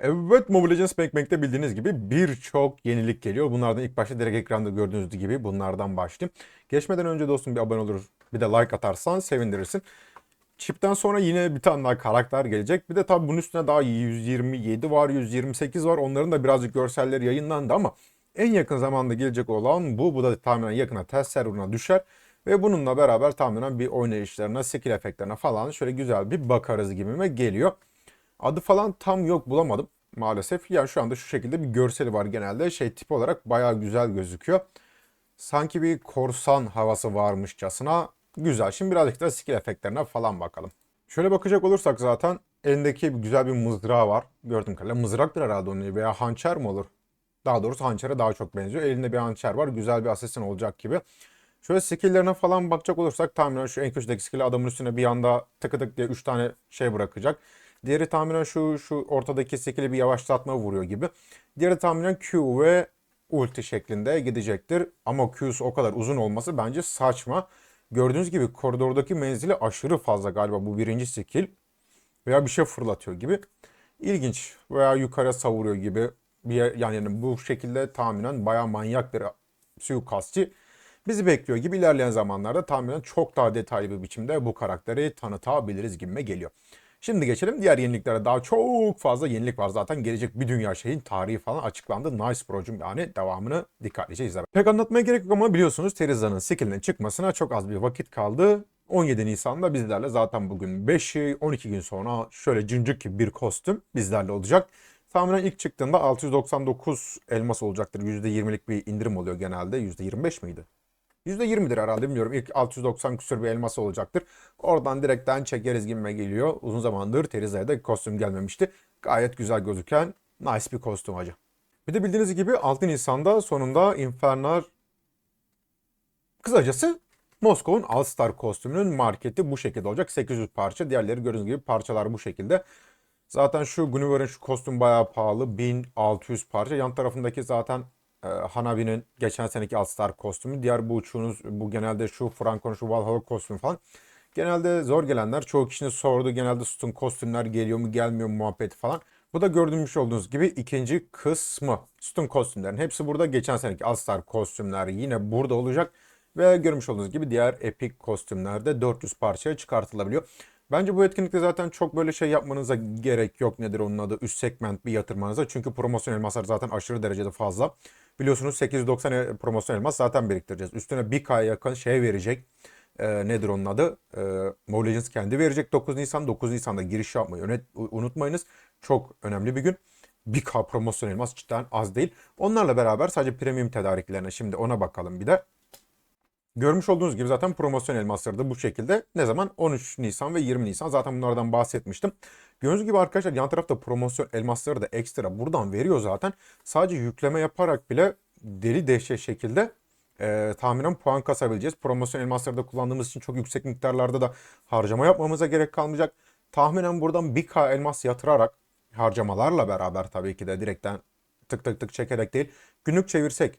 Evet Mobile Legends Bank bildiğiniz gibi birçok yenilik geliyor. Bunlardan ilk başta direkt ekranda gördüğünüz gibi bunlardan başlayayım. Geçmeden önce dostum bir abone olur bir de like atarsan sevindirirsin. Chip'ten sonra yine bir tane daha karakter gelecek. Bir de tabii bunun üstüne daha 127 var, 128 var. Onların da birazcık görselleri yayınlandı ama en yakın zamanda gelecek olan bu. Bu da tahminen yakına test serverına düşer. Ve bununla beraber tahminen bir oynayışlarına, skill efektlerine falan şöyle güzel bir bakarız gibime geliyor. Adı falan tam yok bulamadım maalesef. Yani şu anda şu şekilde bir görseli var genelde. Şey tip olarak bayağı güzel gözüküyor. Sanki bir korsan havası varmışçasına güzel. Şimdi birazcık da skill efektlerine falan bakalım. Şöyle bakacak olursak zaten elindeki güzel bir mızrağı var. Gördüğüm kadarıyla mızraktır herhalde onun veya hançer mi olur? Daha doğrusu hançere daha çok benziyor. Elinde bir hançer var. Güzel bir assassin olacak gibi. Şöyle skill'lerine falan bakacak olursak tahminen şu en köşedeki skill adamın üstüne bir anda tıkı tık diye 3 tane şey bırakacak. Diğeri tahminen şu şu ortadaki skill'i bir yavaşlatma vuruyor gibi. Diğeri tahminen Q ve ulti şeklinde gidecektir. Ama Q'su o kadar uzun olması bence saçma. Gördüğünüz gibi koridordaki menzili aşırı fazla galiba bu birinci skill. Veya bir şey fırlatıyor gibi. İlginç. Veya yukarı savuruyor gibi. Yani, bu şekilde tahminen bayağı manyak bir suikastçı bizi bekliyor gibi ilerleyen zamanlarda tahminen çok daha detaylı bir biçimde bu karakteri tanıtabiliriz gibime geliyor. Şimdi geçelim diğer yeniliklere. Daha çok fazla yenilik var zaten. Gelecek bir dünya şeyin tarihi falan açıklandı. Nice Pro'cum yani devamını dikkatlice izle. Pek anlatmaya gerek yok ama biliyorsunuz Teriza'nın skillinin çıkmasına çok az bir vakit kaldı. 17 Nisan'da bizlerle zaten bugün 5 12 gün sonra şöyle cincik gibi bir kostüm bizlerle olacak. Tahminen ilk çıktığında 699 elmas olacaktır. %20'lik bir indirim oluyor genelde. %25 miydi? %20'dir herhalde bilmiyorum. İlk 690 küsur bir elması olacaktır. Oradan direkten çekeriz gibime geliyor. Uzun zamandır Teriza'ya kostüm gelmemişti. Gayet güzel gözüken nice bir kostüm hacı. Bir de bildiğiniz gibi 6 Nisan'da sonunda Infernal kısacası Moskova'nın All Star kostümünün marketi bu şekilde olacak. 800 parça. Diğerleri gördüğünüz gibi parçalar bu şekilde. Zaten şu Gunniver'ın şu kostüm bayağı pahalı. 1600 parça. Yan tarafındaki zaten e, Hanabi'nin geçen seneki All Star kostümü. Diğer bu uçuğunuz bu genelde şu Franco'nun şu Valhalla kostümü falan. Genelde zor gelenler çoğu kişinin sordu genelde Stun kostümler geliyor mu gelmiyor mu muhabbeti falan. Bu da gördüğünüz olduğunüz gibi ikinci kısmı. Stun kostümlerin hepsi burada. Geçen seneki All Star kostümler yine burada olacak. Ve görmüş olduğunuz gibi diğer Epic kostümlerde 400 parçaya çıkartılabiliyor. Bence bu etkinlikte zaten çok böyle şey yapmanıza gerek yok. Nedir onun adı? Üst segment bir yatırmanıza. Çünkü promosyon elmaslar zaten aşırı derecede fazla. Biliyorsunuz 890 e- promosyon elmas zaten biriktireceğiz. Üstüne 1K'ya yakın şey verecek. Ee, nedir onun adı? Ee, Mobile Legends kendi verecek 9 Nisan. 9 Nisan'da giriş yapmayı önet- unutmayınız. Çok önemli bir gün. 1K promosyon elmas cidden az değil. Onlarla beraber sadece premium tedariklerine şimdi ona bakalım bir de. Görmüş olduğunuz gibi zaten promosyon elmasları da bu şekilde. Ne zaman? 13 Nisan ve 20 Nisan. Zaten bunlardan bahsetmiştim. Gördüğünüz gibi arkadaşlar yan tarafta promosyon elmasları da ekstra buradan veriyor zaten. Sadece yükleme yaparak bile deli dehşet şekilde e, tahminen puan kasabileceğiz. Promosyon elmasları da kullandığımız için çok yüksek miktarlarda da harcama yapmamıza gerek kalmayacak. Tahminen buradan 1K elmas yatırarak harcamalarla beraber tabii ki de direkten tık tık tık çekerek değil. Günlük çevirsek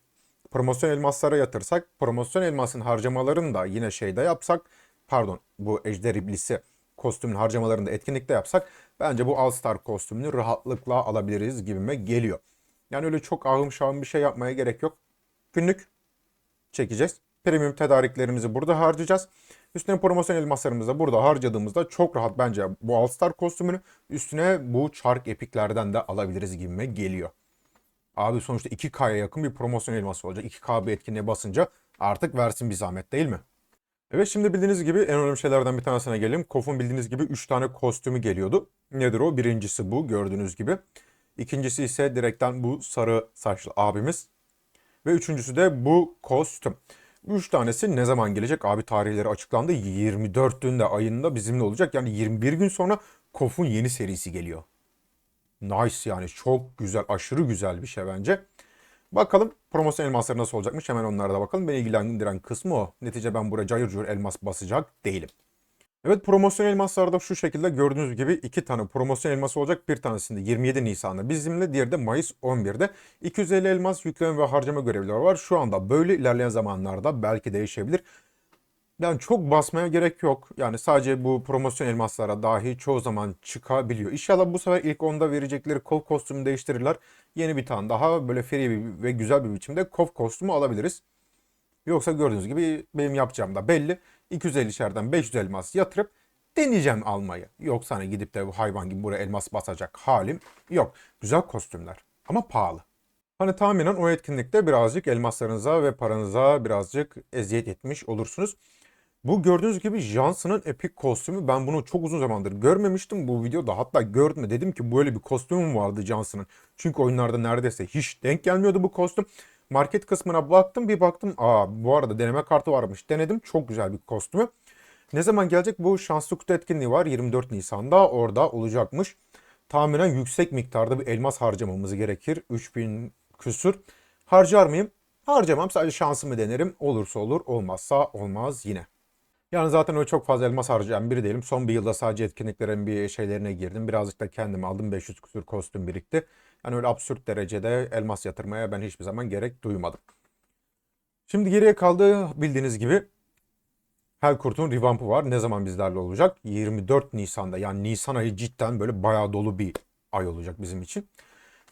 promosyon elmaslara yatırsak, promosyon elmasın harcamalarını da yine şeyde yapsak, pardon bu Ejder İblisi kostümün harcamalarını da etkinlikte yapsak bence bu All Star kostümünü rahatlıkla alabiliriz gibime geliyor. Yani öyle çok ahım şahım bir şey yapmaya gerek yok. Günlük çekeceğiz. Premium tedariklerimizi burada harcayacağız. Üstüne promosyon elmaslarımızı da burada harcadığımızda çok rahat bence bu All Star kostümünü üstüne bu çark epiklerden de alabiliriz gibime geliyor. Abi sonuçta 2K'ya yakın bir promosyon elması olacak. 2K bir etkinliğe basınca artık versin bir zahmet değil mi? Evet şimdi bildiğiniz gibi en önemli şeylerden bir tanesine gelelim. KOF'un bildiğiniz gibi 3 tane kostümü geliyordu. Nedir o? Birincisi bu gördüğünüz gibi. İkincisi ise direkten bu sarı saçlı abimiz. Ve üçüncüsü de bu kostüm. Üç tanesi ne zaman gelecek? Abi tarihleri açıklandı. 24'ünde ayında bizimle olacak. Yani 21 gün sonra KOF'un yeni serisi geliyor. Nice yani çok güzel aşırı güzel bir şey bence. Bakalım promosyon elmasları nasıl olacakmış hemen onlara da bakalım. Beni ilgilendiren kısmı o. Netice ben buraya cayır cayır elmas basacak değilim. Evet promosyon elmaslarda şu şekilde gördüğünüz gibi iki tane promosyon elması olacak. Bir tanesinde 27 Nisan'da bizimle diğeri de Mayıs 11'de. 250 elmas yükleme ve harcama görevleri var. Şu anda böyle ilerleyen zamanlarda belki değişebilir. Yani çok basmaya gerek yok. Yani sadece bu promosyon elmaslara dahi çoğu zaman çıkabiliyor. İnşallah bu sefer ilk onda verecekleri kov kostümü değiştirirler. Yeni bir tane daha böyle free ve güzel bir biçimde kov kostümü alabiliriz. Yoksa gördüğünüz gibi benim yapacağım da belli. 250'şerden 500 elmas yatırıp deneyeceğim almayı. Yoksa hani gidip de bu hayvan gibi buraya elmas basacak halim yok. Güzel kostümler ama pahalı. Hani tahminen o etkinlikte birazcık elmaslarınıza ve paranıza birazcık eziyet etmiş olursunuz. Bu gördüğünüz gibi Johnson'ın epik kostümü. Ben bunu çok uzun zamandır görmemiştim. Bu videoda hatta gördüm de dedim ki böyle bir kostümü vardı Johnson'ın. Çünkü oyunlarda neredeyse hiç denk gelmiyordu bu kostüm. Market kısmına baktım bir baktım. Aa bu arada deneme kartı varmış. Denedim. Çok güzel bir kostümü. Ne zaman gelecek? Bu şanslı kutu etkinliği var. 24 Nisan'da orada olacakmış. Tahminen yüksek miktarda bir elmas harcamamız gerekir. 3000 küsür. Harcar mıyım? Harcamam. Sadece şansımı denerim. Olursa olur, olmazsa olmaz yine. Yani zaten öyle çok fazla elmas harcayan biri değilim. Son bir yılda sadece etkinliklerin bir şeylerine girdim. Birazcık da kendim aldım. 500 küsür kostüm birikti. Yani öyle absürt derecede elmas yatırmaya ben hiçbir zaman gerek duymadım. Şimdi geriye kaldı bildiğiniz gibi Hellcourt'un revamp'ı var. Ne zaman bizlerle olacak? 24 Nisan'da. Yani Nisan ayı cidden böyle bayağı dolu bir ay olacak bizim için.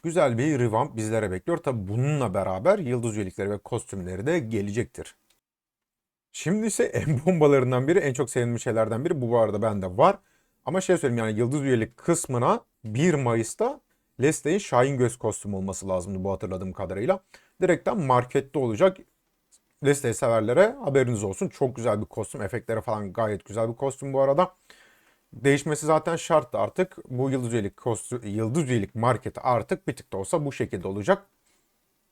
Güzel bir revamp bizlere bekliyor. Tabi bununla beraber yıldız üyelikleri ve kostümleri de gelecektir. Şimdi ise en bombalarından biri, en çok sevdiğim şeylerden biri. Bu bu arada bende var. Ama şey söyleyeyim yani yıldız üyelik kısmına 1 Mayıs'ta Leslie'in Şahin Göz kostümü olması lazımdı bu hatırladığım kadarıyla. Direkten markette olacak. Leslie severlere haberiniz olsun. Çok güzel bir kostüm. Efektleri falan gayet güzel bir kostüm bu arada. Değişmesi zaten şarttı artık. Bu yıldız üyelik, kostüm, yıldız üyelik marketi artık bir tık da olsa bu şekilde olacak.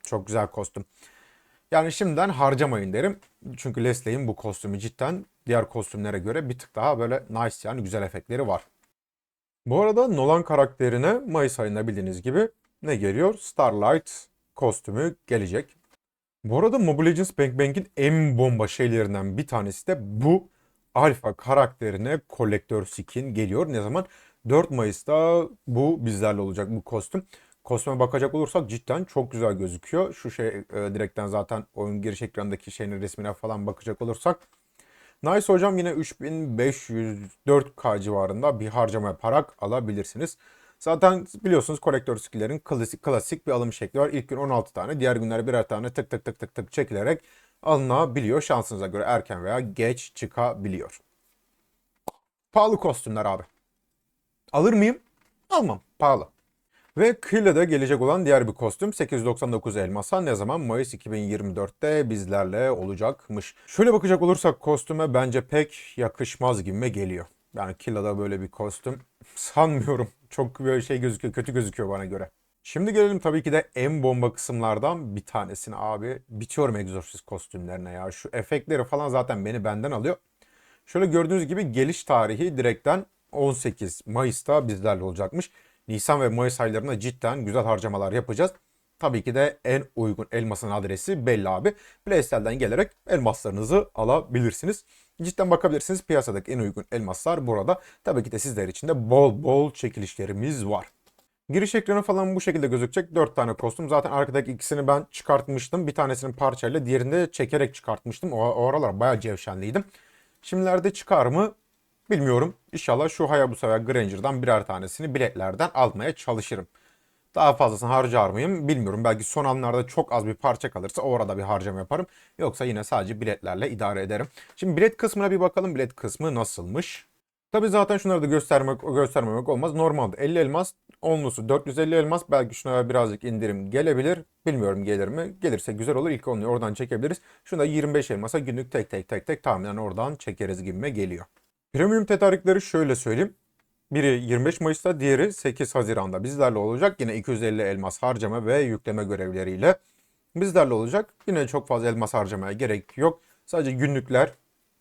Çok güzel kostüm. Yani şimdiden harcamayın derim. Çünkü Leslie'in bu kostümü cidden diğer kostümlere göre bir tık daha böyle nice yani güzel efektleri var. Bu arada Nolan karakterine Mayıs ayında bildiğiniz gibi ne geliyor? Starlight kostümü gelecek. Bu arada Mobile Legends Bank Bank'in en bomba şeylerinden bir tanesi de bu alfa karakterine kolektör skin geliyor. Ne zaman? 4 Mayıs'ta bu bizlerle olacak bu kostüm. Kostüme bakacak olursak cidden çok güzel gözüküyor. Şu şey e, direkten zaten oyun giriş ekranındaki şeyin resmine falan bakacak olursak. Nice hocam yine 3504K civarında bir harcama yaparak alabilirsiniz. Zaten biliyorsunuz kolektör skill'lerin klasik, klasik bir alım şekli var. İlk gün 16 tane, diğer günler birer tane tık tık tık tık tık çekilerek alınabiliyor. Şansınıza göre erken veya geç çıkabiliyor. Pahalı kostümler abi. Alır mıyım? Almam. Pahalı. Ve Killa'da gelecek olan diğer bir kostüm 899 elmasa ne zaman Mayıs 2024'te bizlerle olacakmış. Şöyle bakacak olursak kostüme bence pek yakışmaz gibime geliyor. Yani Killa'da böyle bir kostüm sanmıyorum. Çok böyle şey gözüküyor, kötü gözüküyor bana göre. Şimdi gelelim tabii ki de en bomba kısımlardan bir tanesine abi. Bitiyorum Exorcist kostümlerine ya. Şu efektleri falan zaten beni benden alıyor. Şöyle gördüğünüz gibi geliş tarihi direkten 18 Mayıs'ta bizlerle olacakmış. Nisan ve Mayıs aylarında cidden güzel harcamalar yapacağız. Tabii ki de en uygun elmasın adresi belli abi. Playstell'den gelerek elmaslarınızı alabilirsiniz. Cidden bakabilirsiniz piyasadaki en uygun elmaslar burada. Tabii ki de sizler için de bol bol çekilişlerimiz var. Giriş ekranı falan bu şekilde gözükecek. 4 tane kostüm. Zaten arkadaki ikisini ben çıkartmıştım. Bir tanesini parçayla diğerini de çekerek çıkartmıştım. O, o aralar bayağı cevşenliydim. Şimdilerde çıkar mı bilmiyorum. İnşallah şu Hayabusa ve Granger'dan birer tanesini biletlerden almaya çalışırım. Daha fazlasını harcar mıyım bilmiyorum. Belki son anlarda çok az bir parça kalırsa orada bir harcama yaparım. Yoksa yine sadece biletlerle idare ederim. Şimdi bilet kısmına bir bakalım. Bilet kısmı nasılmış? Tabi zaten şunları da göstermek göstermemek olmaz. Normalde 50 elmas onlusu 450 elmas belki şuna birazcık indirim gelebilir. Bilmiyorum gelir mi? Gelirse güzel olur. İlk onluyu oradan çekebiliriz. Şunda 25 elmasa günlük tek tek tek tek tahminen oradan çekeriz gibime geliyor. Premium tedarikleri şöyle söyleyeyim. Biri 25 Mayıs'ta, diğeri 8 Haziran'da bizlerle olacak. Yine 250 elmas harcama ve yükleme görevleriyle bizlerle olacak. Yine çok fazla elmas harcamaya gerek yok. Sadece günlükler,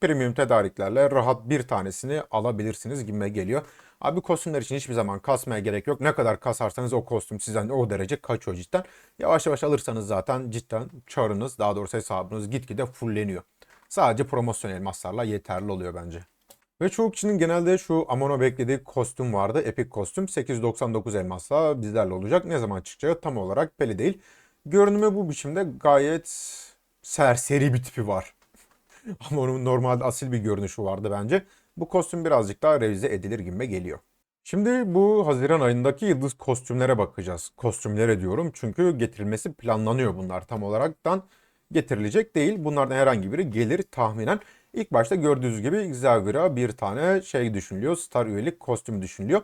premium tedariklerle rahat bir tanesini alabilirsiniz gibime geliyor. Abi kostümler için hiçbir zaman kasmaya gerek yok. Ne kadar kasarsanız o kostüm sizden o derece kaçıyor cidden. Yavaş yavaş alırsanız zaten cidden çarınız daha doğrusu hesabınız gitgide fulleniyor. Sadece promosyon elmaslarla yeterli oluyor bence. Ve çoğu kişinin genelde şu Amono beklediği kostüm vardı. Epic kostüm 899 elmasla bizlerle olacak. Ne zaman çıkacağı tam olarak belli değil. Görünümü bu biçimde gayet serseri bir tipi var. Ama onun normalde asil bir görünüşü vardı bence. Bu kostüm birazcık daha revize edilir gibime geliyor. Şimdi bu Haziran ayındaki yıldız kostümlere bakacağız. Kostümlere diyorum çünkü getirilmesi planlanıyor bunlar tam olaraktan getirilecek değil. Bunlardan herhangi biri gelir tahminen. İlk başta gördüğünüz gibi Xaviera bir tane şey düşünülüyor. Star üyelik kostüm düşünülüyor.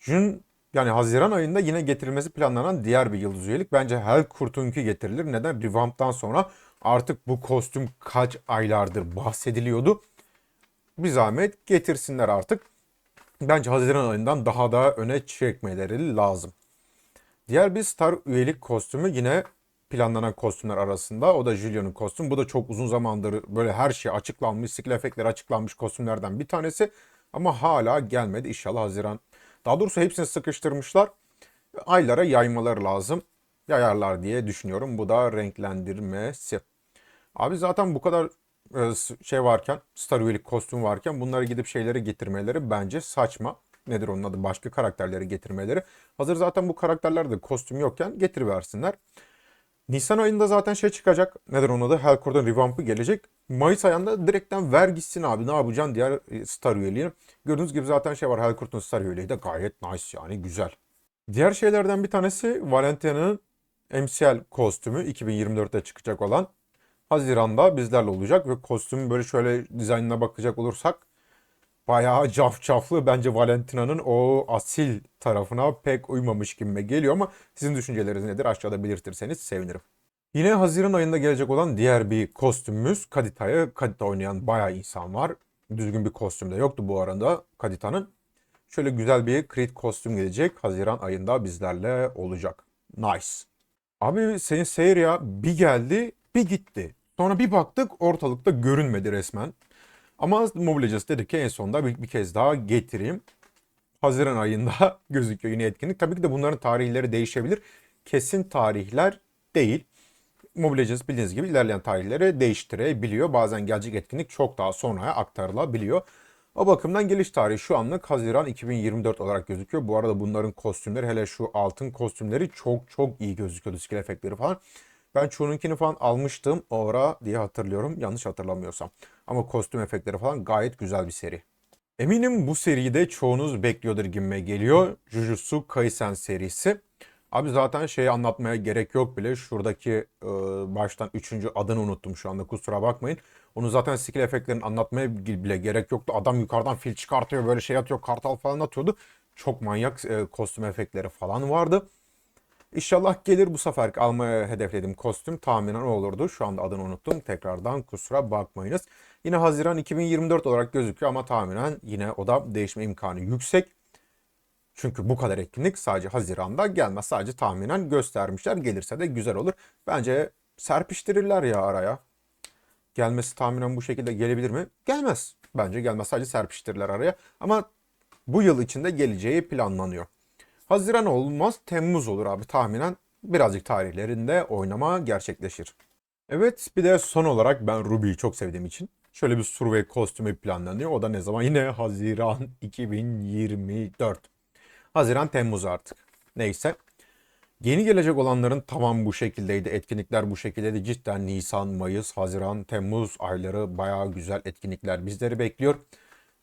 Jun yani Haziran ayında yine getirilmesi planlanan diğer bir yıldız üyelik. Bence Hellkurt'unki getirilir. Neden? Revamp'tan sonra artık bu kostüm kaç aylardır bahsediliyordu. Bir zahmet getirsinler artık. Bence Haziran ayından daha da öne çekmeleri lazım. Diğer bir Star üyelik kostümü yine planlanan kostümler arasında. O da Julio'nun kostümü. Bu da çok uzun zamandır böyle her şey açıklanmış, skill efektleri açıklanmış kostümlerden bir tanesi. Ama hala gelmedi. İnşallah Haziran. Daha doğrusu hepsini sıkıştırmışlar. Aylara yaymaları lazım. Yayarlar diye düşünüyorum. Bu da renklendirmesi. Abi zaten bu kadar e, şey varken, Star üyelik kostüm varken bunları gidip şeyleri getirmeleri bence saçma. Nedir onun adı? Başka karakterleri getirmeleri. Hazır zaten bu karakterlerde kostüm yokken getiriversinler. Nisan ayında zaten şey çıkacak. Nedir onun adı? Hellcore'dan revamp'ı gelecek. Mayıs ayında direkten ver gitsin abi. Ne yapacaksın diğer e, Star üyeliğini. Gördüğünüz gibi zaten şey var. Hellcore'dan Star üyeliği de gayet nice yani güzel. Diğer şeylerden bir tanesi Valentina'nın MCL kostümü 2024'te çıkacak olan. Haziran'da bizlerle olacak ve kostümün böyle şöyle dizaynına bakacak olursak bayağı cafcaflı. Bence Valentina'nın o asil tarafına pek uymamış gibime geliyor ama sizin düşünceleriniz nedir? Aşağıda belirtirseniz sevinirim. Yine Haziran ayında gelecek olan diğer bir kostümümüz Kadita'ya. Kadita oynayan bayağı insan var. Düzgün bir kostüm de yoktu bu arada Kadita'nın. Şöyle güzel bir Creed kostüm gelecek. Haziran ayında bizlerle olacak. Nice. Abi senin seyir ya bir geldi bir gitti. Sonra bir baktık ortalıkta görünmedi resmen. Ama Legends dedi ki en sonunda bir, bir kez daha getireyim. Haziran ayında gözüküyor yine etkinlik. Tabii ki de bunların tarihleri değişebilir. Kesin tarihler değil. Legends bildiğiniz gibi ilerleyen tarihleri değiştirebiliyor. Bazen gelecek etkinlik çok daha sonraya aktarılabiliyor. O bakımdan geliş tarihi şu anlık Haziran 2024 olarak gözüküyor. Bu arada bunların kostümleri hele şu altın kostümleri çok çok iyi gözüküyordu. Skill efektleri falan. Ben çoğununkini falan almıştım Aura diye hatırlıyorum. Yanlış hatırlamıyorsam. Ama kostüm efektleri falan gayet güzel bir seri. Eminim bu seriyi de çoğunuz bekliyordur gibime geliyor. Jujutsu Kaisen serisi. Abi zaten şeyi anlatmaya gerek yok bile. Şuradaki e, baştan üçüncü adını unuttum şu anda kusura bakmayın. Onu zaten skill efektlerini anlatmaya bile gerek yoktu. Adam yukarıdan fil çıkartıyor böyle şey atıyor kartal falan atıyordu. Çok manyak e, kostüm efektleri falan vardı. İnşallah gelir bu sefer almaya hedeflediğim kostüm tahminen olurdu. Şu anda adını unuttum. Tekrardan kusura bakmayınız. Yine Haziran 2024 olarak gözüküyor ama tahminen yine o da değişme imkanı yüksek. Çünkü bu kadar etkinlik sadece Haziran'da gelmez. Sadece tahminen göstermişler. Gelirse de güzel olur. Bence serpiştirirler ya araya. Gelmesi tahminen bu şekilde gelebilir mi? Gelmez. Bence gelmez. Sadece serpiştirirler araya. Ama bu yıl içinde geleceği planlanıyor. Haziran olmaz, Temmuz olur abi tahminen. Birazcık tarihlerinde oynama gerçekleşir. Evet bir de son olarak ben Ruby'yi çok sevdiğim için şöyle bir survey kostümü planlanıyor. O da ne zaman? Yine Haziran 2024. Haziran Temmuz artık. Neyse. Yeni gelecek olanların tamam bu şekildeydi. Etkinlikler bu şekildeydi. Cidden Nisan, Mayıs, Haziran, Temmuz ayları bayağı güzel etkinlikler bizleri bekliyor.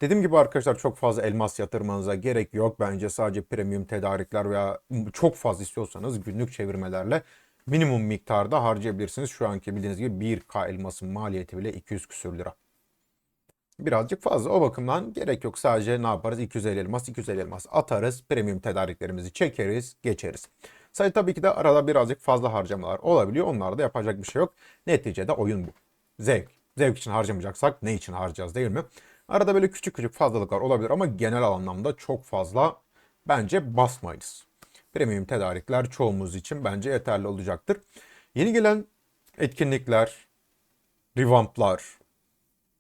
Dediğim gibi arkadaşlar çok fazla elmas yatırmanıza gerek yok. Bence sadece premium tedarikler veya çok fazla istiyorsanız günlük çevirmelerle minimum miktarda harcayabilirsiniz. Şu anki bildiğiniz gibi 1K elmasın maliyeti bile 200 küsür lira. Birazcık fazla o bakımdan gerek yok. Sadece ne yaparız? 250 elmas, 250 elmas atarız. Premium tedariklerimizi çekeriz, geçeriz. Sadece tabii ki de arada birazcık fazla harcamalar olabiliyor. Onlarda da yapacak bir şey yok. Neticede oyun bu. Zevk. Zevk için harcamayacaksak ne için harcayacağız değil mi? Arada böyle küçük küçük fazlalıklar olabilir ama genel anlamda çok fazla bence basmayız. Premium tedarikler çoğumuz için bence yeterli olacaktır. Yeni gelen etkinlikler, revamplar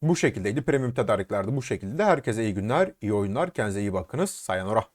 bu şekildeydi. Premium tedariklerde bu şekilde. Herkese iyi günler, iyi oyunlar. Kendinize iyi bakınız. Sayonara.